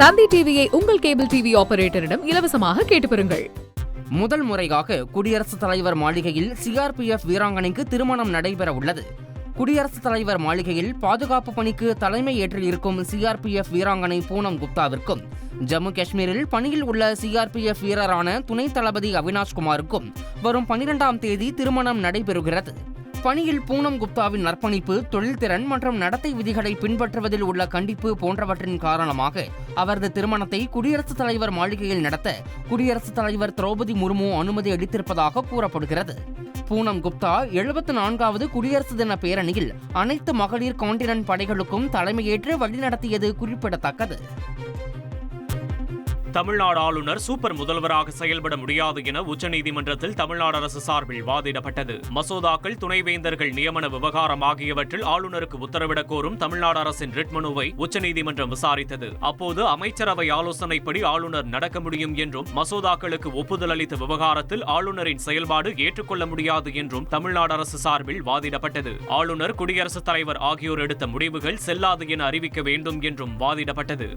தந்தி டிவியை உங்கள் cable TV ஆபரேட்டரிடம் இலவசமாக கேட்டு பெறுங்கள். முதல் முறையாக குடியரசுத் தலைவர் மாளிகையில் சிஆர்பிஎஃப் வீராங்கனைக்கு திருமணம் நடைபெற உள்ளது. குடியரசுத் தலைவர் மாளிகையில் பாதுகாப்பு பணிக்கு தலைமை ஏற்றிருக்கும் சிஆர்பிஎஃப் வீராங்கனை பூனம் குப்தாவிற்கும் ஜம்மு காஷ்மீரில் பணியில் உள்ள சிஆர்பிஎஃப் வீரரான துணை தளபதி அவினாஷ் குமாருக்கும் வரும் பனிரெண்டாம் தேதி திருமணம் நடைபெறுகிறது. பணியில் பூனம் குப்தாவின் அர்ப்பணிப்பு தொழில்திறன் மற்றும் நடத்தை விதிகளை பின்பற்றுவதில் உள்ள கண்டிப்பு போன்றவற்றின் காரணமாக அவரது திருமணத்தை குடியரசுத் தலைவர் மாளிகையில் நடத்த குடியரசுத் தலைவர் திரௌபதி முர்மு அனுமதி அளித்திருப்பதாக கூறப்படுகிறது. பூனம் குப்தா எழுபத்து நான்காவது குடியரசு தின பேரணியில் அனைத்து மகளிர் கான்டினன்ட் படைகளுக்கும் தலைமையேற்று வழிநடத்தியது குறிப்பிடத்தக்கது. தமிழ்நாடு ஆளுநர் சூப்பர் முதல்வராக செயல்பட முடியாது என உச்சநீதிமன்றத்தில் தமிழ்நாடு அரசு சார்பில் வாதிடப்பட்டது. மசோதாக்கள் துணைவேந்தர்கள் நியமன விவகாரம் ஆகியவற்றில் ஆளுநருக்கு உத்தரவிடக் கோரும் தமிழ்நாடு அரசின் ரிட் மனுவை உச்சநீதிமன்றம் விசாரித்தது. அப்போது அமைச்சரவை ஆலோசனைப்படி ஆளுநர் நடக்க முடியும் என்றும் மசோதாக்களுக்கு ஒப்புதல் அளித்த விவகாரத்தில் ஆளுநரின் செயல்பாடு ஏற்றுக்கொள்ள முடியாது என்றும் தமிழ்நாடு அரசு சார்பில் வாதிடப்பட்டது. ஆளுநர் குடியரசுத் தலைவர் ஆகியோர் எடுத்த முடிவுகள் செல்லாது என அறிவிக்க வேண்டும் என்றும் வாதிடப்பட்டது.